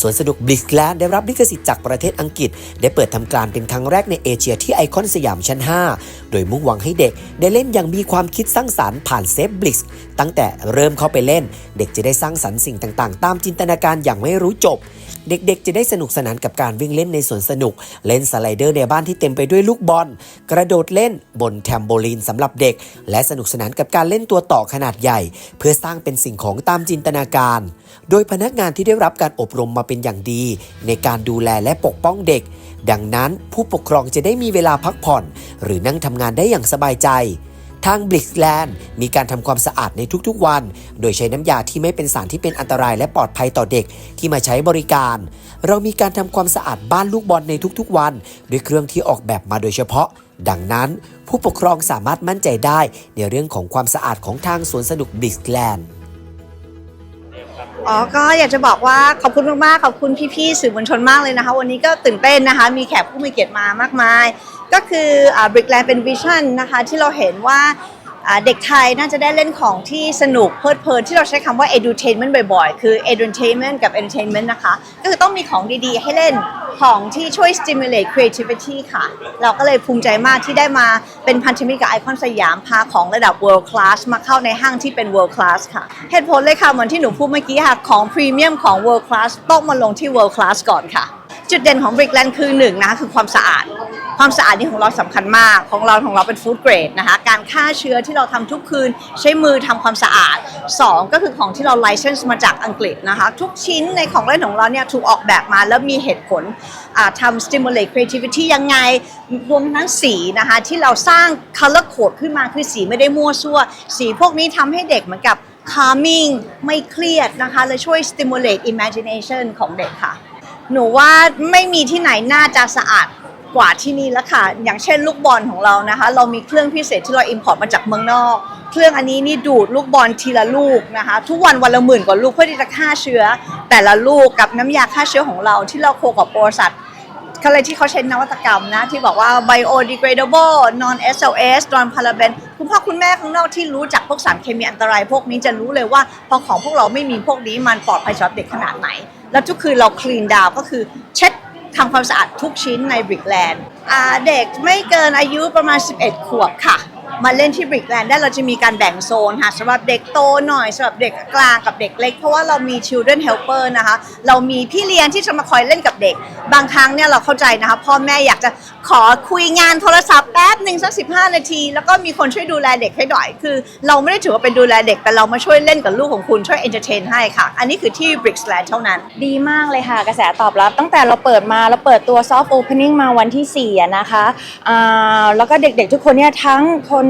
สวนสนุกบลิกแลนด์ได้รับลิขสิทธิ์จากประเทศอังกฤษ ได้เปิดทำการเป็นครั้งแรกในเอเชียที่ไอคอนสยามชั้น 5 โดยมุ่งหวังให้เด็กได้เล่นอย่างมีความคิดสร้างสารรค์ผ่านเซฟบลิสตั้งแต่เริ่มเข้าไปเล่น เด็กจะได้สร้างสรรค์สิ่งต่างๆ ตามจินตนาการอย่างไม่รู้จบ เด็กๆ จะได้สนุกสนานกับการวิ่งเล่นในสวนสนุก เล่นสไลเดอร์ในบ้านที่เต็มไปด้วยลูกบอล กระโดดเล่นบนแทมโบลีนสำหรับเด็ก และสนุกสนานกับการเล่นตัวต่อขนาดใหญ่ เพื่อสร้างเป็นสิ่งของตามจินตนาการ โดยพนักงานที่ได้รับการอบรมมาเป็นอย่างดี ในการดูแลและปกป้องเด็ก ดังนั้นผู้ปกครองจะได้มีเวลาพักผ่อน หรือนั่งทำงานได้อย่างสบายใจ ทางบลิกแลนด์มีการทำความสะอาดในทุกๆวัน โดยใช้น้ำยาที่ไม่เป็นสารที่เป็นอันตรายและปลอดภัยต่อเด็กที่มาใช้บริการ เรามีการทำความสะอาดบ้านลูกบอลในทุกๆวัน ด้วยเครื่องที่ออกแบบมาโดยเฉพาะ ดังนั้น ผู้ปกครองสามารถมั่นใจได้ในเรื่องของความสะอาดของทางสวนสนุกบลิกแลนด์อ๋อ ก็อยากจะบอกว่าขอบคุณมากๆ ขอบคุณพี่ๆ สื่อมวลชนมากเลยนะคะ วันนี้ก็ตื่นเต้นนะคะ มีแขกผู้มีเกียรติมามากมาย ก็คืออ่า Brickland เป็นวิชั่นนะคะที่เราเห็นว่าอ่าเด็กไทยน่าจะได้เล่นของที่สนุกเพลิดเพลินที่เราใช้คำว่า edutainment บ่อยๆ คือ edutainment กับ entertainment นะคะ ก็คือต้องมีของดีๆ ให้เล่นของที่ช่วย stimulate creativity ค่ะ เราก็เลยภูมิใจมากที่ได้มาเป็นพันธมิตรกับไอคอนสยามพาของระดับ world class มาเข้าในห้างที่เป็น world class ค่ะเหตุผลเลยค่ะเหมือนที่หนูพูดเมื่อกี้ค่ะ ของพรีเมียมของ world class ต้องมาลงที่ world class ก่อนค่ะ จุดเด่นของ Brickland คือหนึ่งนะคะคือความสะอาด ความสะอาดนี่ของเราสำคัญมากของเราของเราเป็นฟู้ดเกรดนะคะการฆ่าเชื้อที่เราทำทุกคืนใช้มือทำความสะอาด 2 ก็คือของที่เราไลเซนส์มาจากอังกฤษนะคะทุกชิ้นในของเล่นของเราเนี่ยถูกออกแบบมาแล้วมีเหตุผลทำ stimulate creativity ยังไงรวมทั้งสีนะคะที่เราสร้าง color code ขึ้นมาคือสีไม่ได้มั่วซั่ว สีพวกนี้ทำให้เด็กเหมือนกับ calming ไม่เครียดนะคะและช่วย stimulate imagination ของเด็กค่ะ หนูว่าไม่มีที่ไหนน่าจะสะอาดกว่าที่นี่แล้วค่ะ อย่างเช่นลูกบอลของเรานะคะ เรามีเครื่องพิเศษที่เราอิมพอร์ตมาจากเมืองนอก เครื่องอันนี้นี่ดูดลูกบอลทีละลูกนะคะ ทุกวันวันละหมื่นกว่าลูกเพื่อที่จะฆ่าเชื้อ แต่ละลูกกับน้ำยาฆ่าเชื้อของเราที่เราโคกับบริษัทเขาเลยที่เขาใช้นวัตกรรมนะ ที่บอกว่า biodegradable non SLS non paraben คุณพ่อคุณแม่ข้างนอกที่รู้จักพวกสารเคมีอันตราย พวกนี้จะรู้เลยว่าพอของพวกเราไม่มีพวกนี้มันปลอดภัยสำหรับเด็กขนาดไหน แล้วทุกคืนเรา clean down ก็คือเช็ดทำความสะอาดทุกชิ้นใน Brickland อ่าเด็กไม่เกินอายุประมาณ 11 ขวบค่ะ มาเล่นที่ Brickland ได้เราจะมีการแบ่งโซนค่ะสำหรับเด็กโตหน่อยสำหรับเด็กกลางกับเด็กเล็ก เพราะว่าเรามี children helper นะคะ เรามีพี่เลี้ยงที่จะมาคอยเล่นกับเด็ก บางครั้งเนี่ยเราเข้าใจนะคะ พ่อแม่อยากจะขอคุยงานโทรศัพท์แป๊ งสักสินาที แล้วก็มีคนช่วยดูแลเด็กให้หน่อยคือ เราไม่ได้ถือว่าเป็นดูแลเด็ก แต่เรามาช่วยเล่นกับลูกของคุณช่วย entertain ให้ค่ะ อันนี้คือที่ Brickland เท่านั้น ดีมากเลยค่ะ กระแสตอบรับ ตั้งแต่เราเปิดมาเราเปิดตัว soft opening มาวันที่4อะนะคะอ่าแล้วก็เด็กๆทุกคนเนี่ยทั้งคน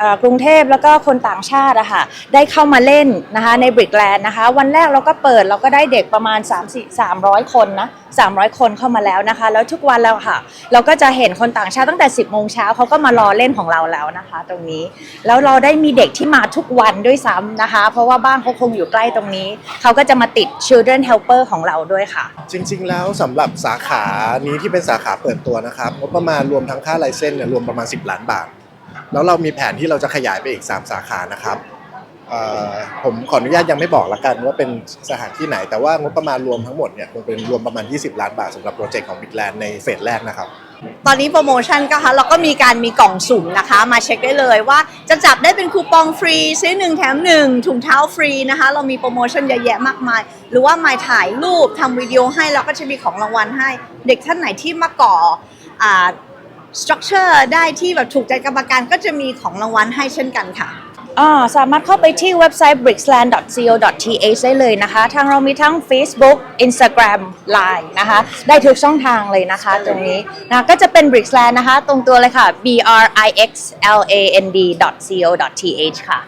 อ่ากรุงเทพแล้วก็คนต่างชาติอะค่ะได้เข้ามาเล่นนะคะใน Brickland นะคะ วันแรกเราก็เปิดเราก็ได้เด็กประมาณ 3 4 300 คนนะ300 คนเข้ามาแล้วนะคะ แล้วทุกวันแล้วค่ะ เราก็จะเห็นคนต่างชาติตั้งแต่ 10โมงเช้าเขาก็มารอเล่นของเราแล้วนะคะ ตรงนี้แล้วเราได้มีเด็กที่มาทุกวันด้วยซ้ำนะคะ เพราะว่าบ้านเขาคงอยู่ใกล้ตรงนี้ เขาก็จะมาติด children helper ของเราด้วยค่ะ จริง ๆ แล้วสำหรับสาขานี้ที่เป็นสาขาเปิดตัวนะครับงบประมาณรวมทั้งค่าไลเซนส์เนี่ยรวมประมาณ 10 ล้านบาท แล้วเรามีแผนที่เราจะขยายไปอีก 3 สาขานะครับเอ่อผมขออนุญาตยังไม่บอกละกันว่าเป็นสถานที่ไหน แต่ว่างบประมาณรวมทั้งหมดเนี่ยคงเป็นรวมประมาณ 20 ล้านบาทสำหรับโปรเจกต์ของ Big Land ในเฟสแรกนะครับ ตอนนี้โปรโมชั่นก็คะเราก็มีการมีกล่องสุ่มนะคะ มาเช็คได้เลยว่าจะจับได้เป็นคูปองฟรี ซื้อ1แถม1ถุงเท้าฟรีนะคะ เรามีโปรโมชั่นเยอะแยะมากมาย หรือว่ามาถ่ายรูปทำวิดีโอให้เราก็จะมีของรางวัลให้ เด็กท่านไหนที่มาก่ออ่าสตรัคเจอร์ได้ที่แบบถูกใจกรรมการก็จะมีของรางวัลให้เช่นกันค่ะ อ่าสามารถเข้าไปที่เว็บไซต์ bricksland.co.th ได้เลยนะคะ ทางเรามีทั้ง Facebook Instagram Line นะคะ ได้ทุกช่องทางเลยนะคะตรงนี้นะก็จะเป็น bricksland นะคะ ตรงตัวเลยค่ะ b r i x l a n d co th ค่ะ